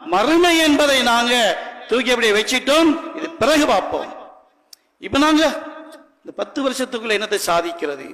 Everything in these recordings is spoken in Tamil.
மறுமை என்பதை நாங்க தூக்கி அப்படியே வச்சிட்டோம். இது பிறகு பார்ப்போம். இப்ப நாங்க இந்த பத்து வருஷத்துக்குள்ள என்னத்தை சாதிக்கிறது?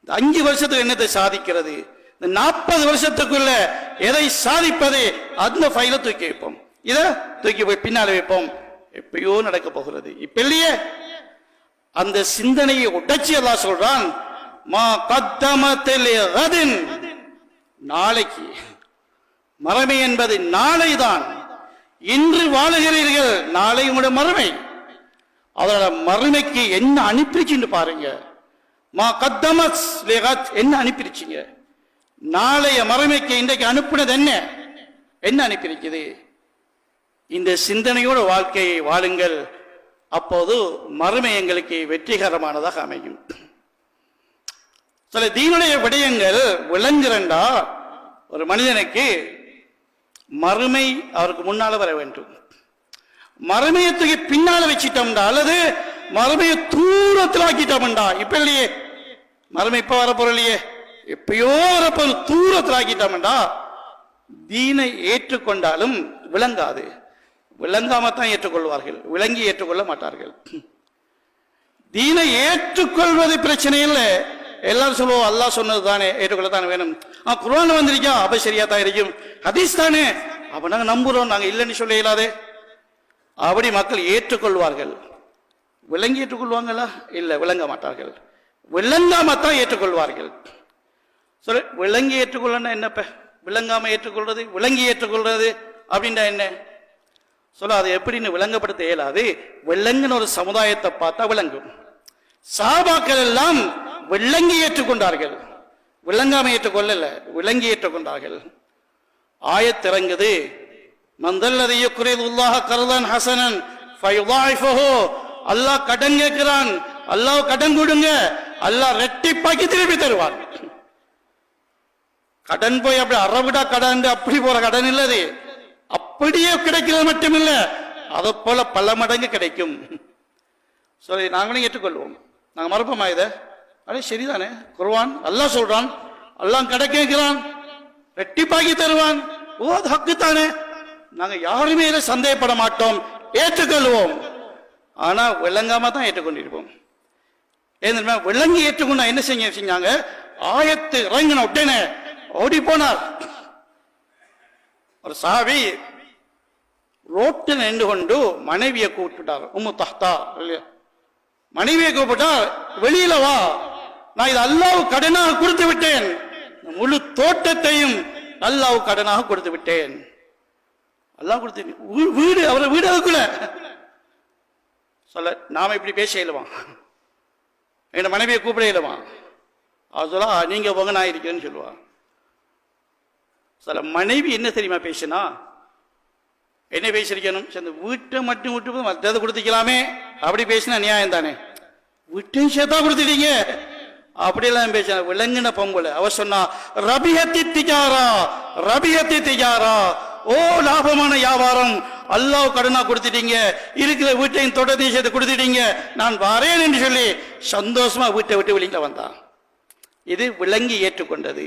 இந்த அஞ்சு வருஷத்துக்கு என்னத்தை சாதிக்கிறது? இந்த நாற்பது வருஷத்துக்குள்ள எதை சாதிப்பது? அந்த ஃபைலை தூக்கி வைப்போம். இத தூக்கி போய் பின்னால வைப்போம். எப்பயோ நடக்க போகிறது. இப்ப இல்லையே? அந்த சிந்தனையை உடைச்சி எல்லாம் சொல்றான் மா கத்தமத்தில் நாளைக்கு மறமை என்பது நாளைதான் இன்று வாழுகிறீர்கள் நாளை உங்களுடைய மறுமை. அதோட மறுமைக்கு என்ன அனுப்பிடுச்சுன்னு பாருங்க. மா கத்தமஸ் லிகத் என்ன அனுப்பிருச்சீங்க? நாளைய மறுமைக்கு இன்றைக்கு அனுப்புனது என்ன? என்ன அனுப்பியிருக்குது இந்த சிந்தனையோட வாழ்க்கையை வாழுங்கள். அப்போது மறுமை எங்களுக்கு வெற்றிகரமானதாக அமையும். சில தீனுடைய விடயங்கள் விளங்குறண்டா? ஒரு மனிதனுக்கு மறுமை அவருக்கு முன்னால் வர வேண்டும். மறுமையத்துக்கு பின்னால் வச்சிட்டோம்டா அல்லது மறுமையை தூரத்தில் ஆக்கிட்டோம்டா இப்ப இல்லையே? மறுமை இப்ப வரப்போற இல்லையே? எப்பயோ வரப்போ தூரத்தில் ஆக்கிட்டோம்டா தீனை ஏற்றுக்கொண்டாலும் விளங்காது. விளங்காம தான் ஏற்றுக்கொள்வார்கள். விளங்கி ஏற்றுக்கொள்ள மாட்டார்கள். தீனை ஏற்றுக்கொள்வது பிரச்சனை இல்லை. எல்லாரும் சொல்லுவோம் அல்லாஹ் சொன்னது தானே ஏற்றுக்கொள்ள தானே வேணும். ஆ குரான் வந்திருக்கோம் அப்ப சரியா தான் இருக்கும். ஹதீஸ் தானே? அப்ப நாங்கள் நம்புறோம் நாங்கள் இல்லைன்னு சொல்ல இயலாதே. அப்படி மக்கள் ஏற்றுக்கொள்வார்கள். விளங்கி ஏற்றுக்கொள்வாங்களா? இல்லை விளங்க மாட்டார்கள். விளங்காம தான் ஏற்றுக்கொள்வார்கள். சொல்ல விளங்கி ஏற்றுக்கொள்ளணும் என்னப்ப விளங்காம ஏற்றுக்கொள்றது விளங்கி ஏற்றுக்கொள்றது அப்படின்னா என்ன? சொல்ல அதை எப்படின்னு விளங்கப்படுத்த இயலாது. விளங்குன ஒரு சமுதாயத்தை பார்த்தா விளங்கும். சாபாக்கள் எல்லாம் விளங்கி ஏற்றுக்கொண்டார்கள். விளங்காம ஏற்றுக்கொள்ளல விளங்கி ஏற்றுக்கொண்டார்கள். ஆயத்திறங்குது மந்தல்லதைய குறைதுல்லாஹ கருதான் ஹசனன் அல்லாஹ் கடன் கேட்கிறான். அல்லாஹ் கடன் கொடுங்க. அல்லாஹ் ரெட்டிப்பாக்கி திருப்பி தருவான். கடன் போய் அப்படி அறவிடா கடன் அப்படி போற கடன் இல்லது. அப்படியே கிடைக்கிறது மட்டுமில்ல. அதை போல பல மடங்கு கிடைக்கும். சரி நாங்களும் ஏற்றுக்கொள்வோம். நாங்கள் மறுப்போமா இதை? அடே சரிதானே? குர்வான் அல்லாஹ் சொல்றான் அல்லாஹ் கேட்கிறான் ரெட்டிப்பாக்கி தருவான். ஓ அது ஹக்கு தானே நாங்கள் யாருமே இதை சந்தேகப்பட மாட்டோம் ஏற்றுக்கொள்வோம். ஆனால் விளங்காம தான் ஏற்றுக்கொண்டிருப்போம். ஏன்னா விளங்கி ஏற்றுக்கொண்டா என்ன செஞ்ச செஞ்சாங்க? ஆயத்து இறங்கின உடனே ஓடி போனார். ஒரு சாவி ரோட்டு நின்று கொண்டு மனைவியை கூப்பிட்டுட்டார் உம்மு தஹ்தா இல்லையா? மனைவியை கூப்பிட்டா வெளியில வா. நான் இது அல்லாவு கடனாக கொடுத்து விட்டேன். முழு தோட்டத்தையும் அல்லாவு கடனாக கொடுத்து விட்டேன். அல்லாஹ் கொடுத்து வீடு அவரை வீடு அதுக்குள்ள. சொல்ல நாம இப்படி பேச இயலுமா என் மனைவியை கூப்பிட இயலுமா அவர் சொல்ல நீங்க போங்க நான் இருக்கேன்னு சொல்லுவான் சில மனைவி என்ன தெரியுமா பேசினா? என்ன பேசிருக்கணும் சரி, வீட்டை மட்டும் விட்டு போய் மற்றதை கொடுத்துக்கலாமே. அப்படி பேசினா நியாயம் தானே? வீட்டையும் சேர்த்தா கொடுத்துட்டீங்க. அப்படியெல்லாம் பேச விளங்கின பொம்பளை. அவ சொன்னா ரபியத்தி திஜாரா ரபியத்தி திஜாரா. ஓ லாபமான வியாபாரம். அல்லாஹ் கடனா கொடுத்துட்டீங்க. இருக்கிற வீட்டையும் தொடர் சேர்த்து கொடுத்துட்டீங்க. நான் வரேன் என்று சொல்லி சந்தோஷமா வீட்டை விட்டு வெளியில வந்தான். இது விளங்கி ஏற்றுக்கொண்டது.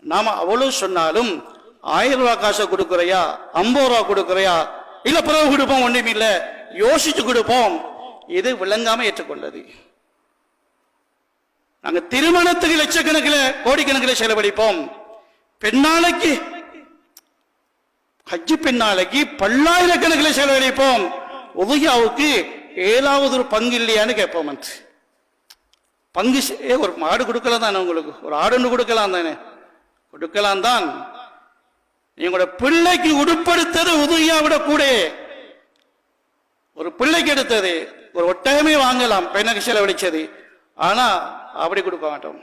நாம அவ்வளவு சொன்னாலும் ஆயிரம் ரூபாய் காசை கொடுக்குறையா? ஐம்பது ரூபா கொடுக்குறையா? இல்ல பிறகு கொடுப்போம் ஒண்ணும் இல்ல யோசிச்சு கொடுப்போம். இது விளங்காம ஏற்றுக்கொண்டது. நாங்க திருமணத்துக்கு லட்சக்கணக்கில் கோடிக்கணக்கில் செலவழிப்போம். பெண்ணாளைக்கு ஹஜ்ஜு பெண்ணாளைக்கு பல்லாயிரக்கணக்கில் செலவழிப்போம். உதயாவுக்கு ஏழாவது ஒரு பங்கு இல்லையான்னு கேட்போம் பங்கு ஏ, ஒரு மாடு கொடுக்கலாம் தானே உங்களுக்கு? ஒரு ஆடு ஒன்று கொடுக்கலாம் தானே? கொடுக்கலாம் தான். எங்களோட பிள்ளைக்கு உடுப்படுத்தது உதவியாவிட கூட. ஒரு பிள்ளைக்கு எடுத்தது. ஒரு ஒட்டகமே வாங்கலாம் பெண்ணுக்கு செலவழிச்சது. ஆனால் அப்படி கொடுக்க மாட்டோம்.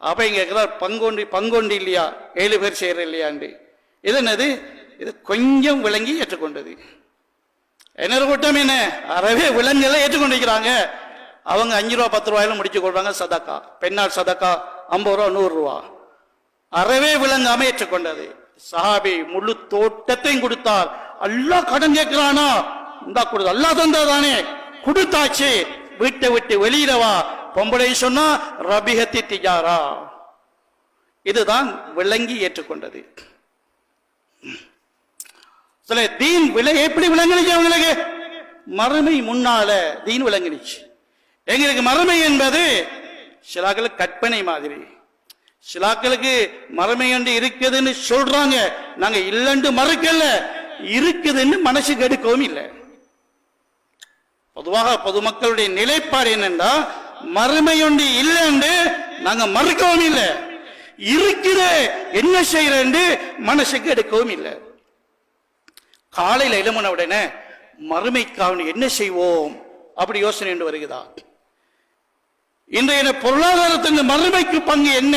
அப்போ இங்கே இருக்கிறார் பங்கொண்டு பங்கொண்டு இல்லையா? ஏழு பேர் செய்கிற இல்லையாண்டு. இது என்னது? இது கொஞ்சம் விளங்கி ஏற்றுக்கொண்டது. என்ன கூட்டம் என்ன? அறவே விலங்குகளை ஏற்றுக்கொண்டிருக்கிறாங்க. அவங்க அஞ்சு ரூபா பத்து ரூபாயில முடிச்சு கொள்றாங்க சதக்கா. பெண்ணால் சதக்கா ஐம்பது ரூபா நூறு ரூபா. அறவே விளங்காம ஏற்றுக்கொண்டது. சஹாபி முழு தோட்டத்தையும் கொடுத்தார். அல்லா கடன் கேட்கிறானா? இந்தா கொடுத்து அல்லா தந்தா தானே. கொடுத்தாச்சு. வீட்டை விட்டு வெளியிடவா பொம்பளை சொன்னா ரபிஹத்தி திஜாரா. இதுதான் விளங்கி ஏற்றுக்கொண்டது. சில தீன் விலை எப்படி விளங்குனுச்சு அவங்களுக்கு? மறுமை முன்னால தீன் விளங்குனுச்சு. எங்களுக்கு மறுமை என்பது சிலாக்களுக்கு கற்பனை மாதிரி. சிலாக்களுக்கு மறுமை என்று இருக்குதுன்னு சொல்றாங்க. நாங்க இல்லைன்னு மறுக்கல. இருக்குதுன்னு மனசு கெடுக்கவும் இல்லை. பொதுவாக பொதுமக்களுடைய நிலைப்பாடு என்னென்றா மறுமை இல்லைண்டு இல்லைன்னு நாங்க மறுக்கவும் இல்லை. இருக்கிற என்ன செய்யறேன்னு மனசுக்கு எடுக்கவும் இல்லை. காலையில எழுமன உடனே மறுமைக்காக என்ன செய்வோம்? அப்படி யோசனை என்று வருகிறதா? இன்றைய பொருளாதாரத்தின் மறுமைக்கு பங்கு என்ன?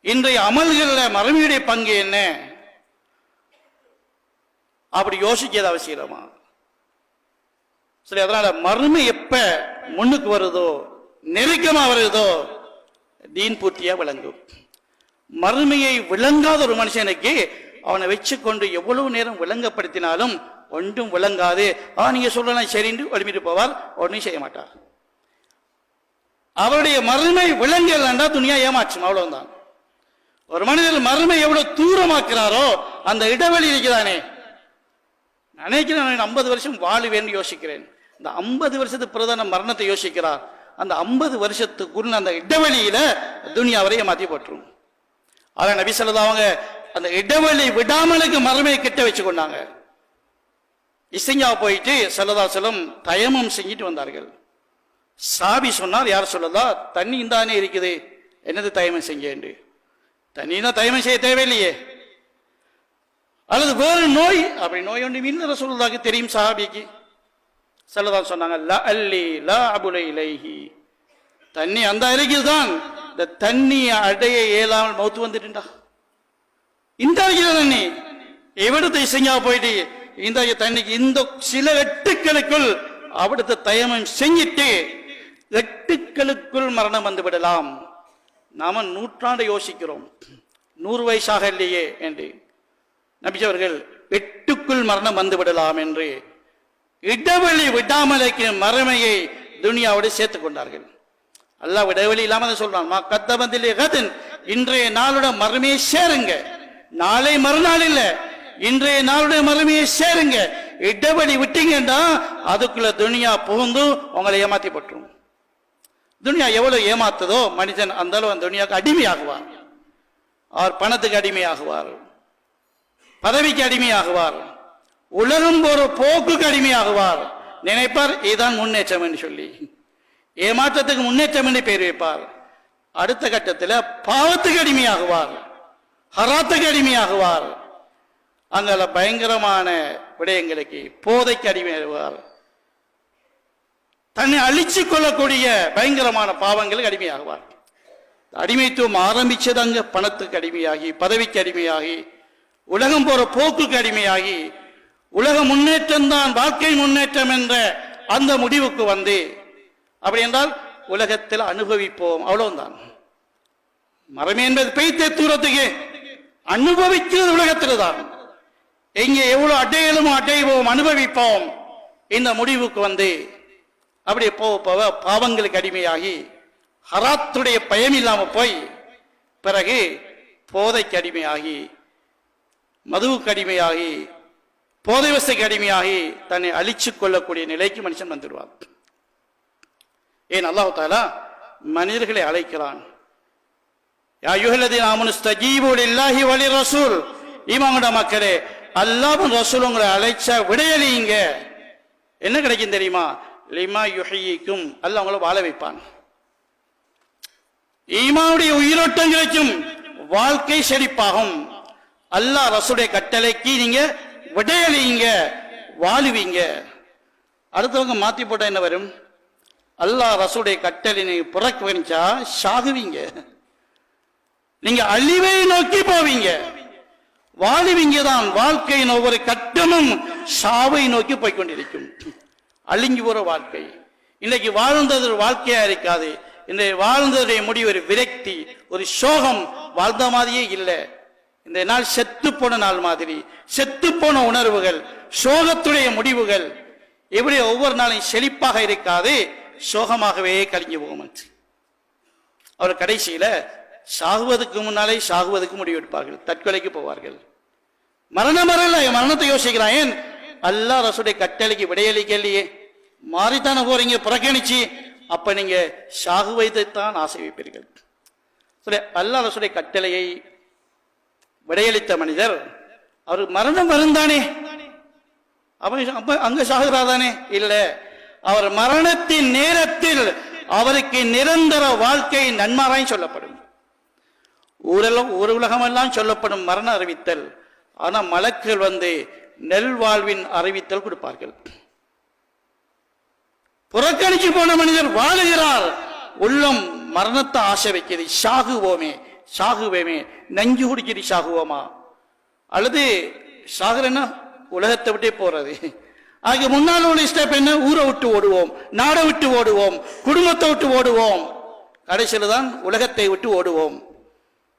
இன்றைய அமல்களில் மறுமையுடைய பங்கு என்ன? அப்படி யோசிக்கிறது அவசியமா? சரி அதனால மறுமை எப்ப முன்னுக்கு வருதோ நெருக்கமா வருதோ தீன் பூர்த்தியா விளங்கும். மறுமையை விளங்காத ஒரு மனுஷனுக்கு அவனை வச்சுக்கொண்டு எவ்வளவு நேரம் விளங்கப்படுத்தினாலும் ஒன்றும் விளங்காது. ஆ நீங்க சொல்லலாம் சரின்னு ஒளிமிட்டு போவார் ஒன்றும் செய்ய மாட்டார். அவருடைய மறுமை விளங்கலண்டா துணியா ஏமாற்றும் அவ்வளவுதான். ஒரு மனிதர் மறுமை எவ்வளவு தூரமாக்குறாரோ அந்த இடைவெளி இருக்குதானே? நினைக்கிறேன் நான் ஐம்பது வருஷம் வாழுவேன்னு யோசிக்கிறேன். இந்த ஐம்பது வருஷத்துக்கு பிரதான மரணத்தை யோசிக்கிறார் அந்த ஐம்பது வருஷத்துக்குள்ள அந்த இடைவெளியில துனியாவரை மாத்தி போட்டுரும். அதான் நபி ஸல்லல்லாஹு அவங்க அந்த இடைவெளி விடாமலுக்கு மரமே கிட்ட வச்சு கொண்டாங்க. போயிட்டு சல்லதா தயமம் செஞ்சுட்டு வந்தார்கள். சாபி சொன்னார் யார் சொல்லதா தண்ணி இந்தானே இருக்குது. என்னது தயமம் செஞ்சேன் தண்ணினா தயமம் செய்ய தேவையில்லையே. அல்லது வேறு நோய் அப்படி நோய் ஒன்று இன்னொரு சொல்றதாக தெரியும் சாபிக்கு. செல்லதான் சொன்னாங்க ல அல்லி ல அபுலை இலைஹி. தண்ணி அந்த அருகில் தான். இந்த தண்ணியை அடைய இயலாமல் மௌத்து வந்துட்டுண்டா. இந்த அருகில் தண்ணி எவிடத்தை செஞ்சா போயிட்டு இந்த தண்ணிக்கு இந்த சில எட்டுக்களுக்குள் அவிடத்தை தயமம் செஞ்சிட்டு எட்டுக்களுக்குள் மரணம் வந்து விடலாம். நாம நூற்றாண்டை யோசிக்கிறோம். நூறு வயசாக இல்லையே என்று. நபிச்சவர்கள் எட்டுக்குள் மரணம் வந்து விடலாம் என்று இடைவெளி விடாமலைக்கு மறுமையை துனியாவோடு சேர்த்து கொண்டார்கள் அல்லாஹ் இடைவெளி இல்லாம அதை சொல்றான்? மா கத்தபந்திலே கதன் இன்றைய நாளோட மறுமையை சேருங்க. நாளை மறுநாள் இல்ல. இன்றைய நாளுடைய மறுமையை சேருங்க. இடைவெளி விட்டீங்கன்னா அதுக்குள்ள துனியா புகுந்து உங்களை ஏமாத்தி போட்டுரும். துனியா எவ்வளவு ஏமாத்துதோ மனிதன் அந்த அளவு அந்த துனியாவுக்கு அடிமையாகுவார். அவர் பணத்துக்கு அடிமையாகுவார். பதவிக்கு அடிமையாகுவார். உலகம் போற போக்குக்கு அடிமையாகுவார் நினைப்பார் இதுதான் முன்னேற்றம் என்று சொல்லி. ஏமாற்றத்துக்கு முன்னேற்றம் என்று பெயர் வைப்பார். அடுத்த கட்டத்தில் பாவத்துக்கு அடிமையாகுவார் ஹராத்துக்கு அடிமையாகுவார் அங்கே பயங்கரமான விடயங்களுக்கு போதைக்கு அடிமையாகுவார். தன்னை அழிச்சு கொள்ளக்கூடிய பயங்கரமான பாவங்களுக்கு அடிமையாகுவார் அடிமைத்துவம் ஆரம்பிச்சது அங்கே பணத்துக்கு அடிமையாகி பதவிக்கு அடிமையாகி உலகம் போற போக்குக்கு அடிமையாகி உலக முன்னேற்றம் தான் வாழ்க்கை முன்னேற்றம் என்ற அந்த முடிவுக்கு வந்து அப்படி என்றால் உலகத்தில் அனுபவிப்போம். அவ்வளவுதான். மரம் என்பது பெய்த தூரத்துக்கு அனுபவிக்கிறது உலகத்தில் தான். எங்கே எவ்வளவு அடையலும் அடைவோம் அனுபவிப்போம். இந்த முடிவுக்கு வந்து அப்படியே போக போக பாவங்களுக்கு அடிமையாகி ஹராத்துடைய பயம் இல்லாம போய் பிறகு போதைக்கு அடிமையாகி மதுவுக்கு அடிமையாகி போதை வசதிக்கு அடிமையாகி தன்னை அழிச்சு கொள்ளக்கூடிய நிலைக்கு மனுஷன் வந்துடுவான். ஏன் அல்லாஹ் தாலா மனிதர்களை அழைக்கிறான். யா ரசூல். ஈமாங்கட மக்களே அல்லாவும் ரசூல் உங்களை அழைச்சா விடையளிங்க என்ன கிடைக்கும் தெரியுமா? லிமா யுஹிக்கும் அல்லாஹ் உங்களை வாழ வைப்பான். ஈமாவுடைய உயிரோட்டம் கிடைக்கும். வாழ்க்கை செழிப்பாகும். அல்லாஹ் ரசூடைய கட்டளைக்கு நீங்க விடையளிங்க வாழுவீங்க. அடுத்தவங்க மாத்தி போட்டா என்ன வரும்? அல்லாஹ் ரசூடைய கட்டளை புறக்க புறக்கணிச்சா சாகுவீங்க. நீங்க அழிவை நோக்கி போவீங்க. வாழுவீங்க தான். வாழ்க்கையின் ஒவ்வொரு கட்டமும் சாவை நோக்கி போய்க்கொண்டிருக்கும். அழிஞ்சு போற வாழ்க்கை. இன்னைக்கு வாழ்ந்தது ஒரு வாழ்க்கையா இருக்காது. இன்றைய வாழ்ந்ததுடைய முடிவு ஒரு விரக்தி ஒரு சோகம். வாழ்ந்த மாதிரியே இல்லை. இந்த நாள் செத்து போன நாள் மாதிரி செத்து போன உணர்வுகள் சோகத்துடைய முடிவுகள் எப்படி ஒவ்வொரு நாளும் செழிப்பாக இருக்காது சோகமாகவே கழிஞ்சு போகும் அவர் கடைசியில சாகுவதற்கு முன்னாலே சாகுவதற்கு முடிவெடுப்பார்கள் தற்கொலைக்கு போவார்கள். மரணம் வரல மரணத்தை யோசிக்கிறான். ஏன்? அல்லாஹ் கட்டளைக்கு விடையளிக்கலையே மாறித்தானே போறீங்க புறக்கணிச்சு. அப்ப நீங்க சாகுவதைத்தான் ஆசை வைப்பீர்கள் அல்லா ரசுடைய கட்டளையை விடையளித்த மனிதர். அவர் மரணம் வருந்தானே. அவன் அங்க சாகுறாதானே? இல்ல. அவர் மரணத்தின் நேரத்தில் அவருக்கு நிரந்தர வாழ்க்கை நன்மாராய் சொல்லப்படும். ஊரெல்லாம் ஊர் உலகமெல்லாம் சொல்லப்படும் மரண அறிவித்தல். ஆனா மலக்குகள் வந்து நெல் வாழ்வின் அறிவித்தல் கொடுப்பார்கள். புறக்கணிச்சு போன மனிதர் வாழுகிறார். உள்ளம் மரணத்தை ஆசை வைக்கிறது சாகுவோமே. சாகுவேமே நஞ்சு குடிக்கிறது சாகுவோமா? அல்லது சாகுறேன்னா உலகத்தை விட்டே போறது. அதுக்கு முன்னால் உள்ள ஸ்டெப் என்ன? ஊரை விட்டு ஓடுவோம் நாடை விட்டு ஓடுவோம் குடும்பத்தை விட்டு ஓடுவோம். கடைசியில் தான் உலகத்தை விட்டு ஓடுவோம்.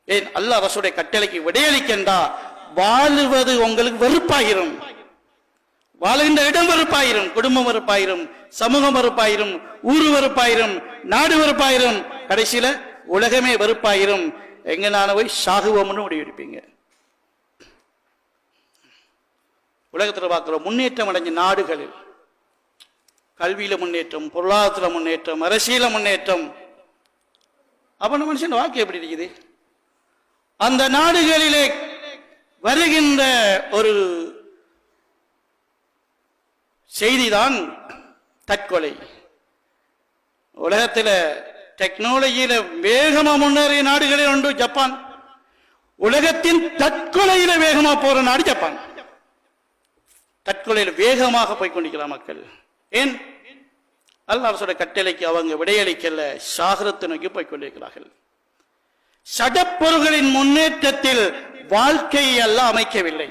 ஏன்? அல்லாஹ் அரசுடைய கட்டளைக்கு விடையளிக்கண்டா வாழுவது உங்களுக்கு வெறுப்பாயிரும். வாழுகின்ற இடம் வெறுப்பாயிரும் குடும்பம் வெறுப்பாயிரும் சமூகம் வெறுப்பாயிரும் ஊர் வெறுப்பாயிரும் நாடு வெறுப்பாயிரும். கடைசியில உலகமே வெறுப்பாயிரும். எங்க நான் போய் சாகுவோம்னு முடிவெடுப்பீங்க. உலகத்தில் பார்க்குற முன்னேற்றம் அடைஞ்ச நாடுகளில் கல்வியில் முன்னேற்றம் பொருளாதார முன்னேற்றம் அரசியல முன்னேற்றம் அப்போ நம்ம மனுஷன் வாக்கு எப்படி இருக்குது? அந்த நாடுகளிலே வருகின்ற ஒரு செய்திதான் தற்கொலை. உலகத்தில் டெக்னாலஜியில வேகமா முன்னேறிய நாடுகளே உண்டு ஜப்பான். உலகத்தின் தற்கொலையில வேகமா போற நாடு ஜப்பான். தற்கொலையில் வேகமாக போய்கொண்டிருக்கிறார் மக்கள். ஏன்? அல்லாஹ் அரசோட கட்டளைக்கு அவங்க விடையளிக்கல சாகரத்தை நோக்கி போய்கொண்டிருக்கிறார்கள் சடப்பொருள்களின் முன்னேற்றத்தில் வாழ்க்கையை அல்ல அமைக்கவில்லை.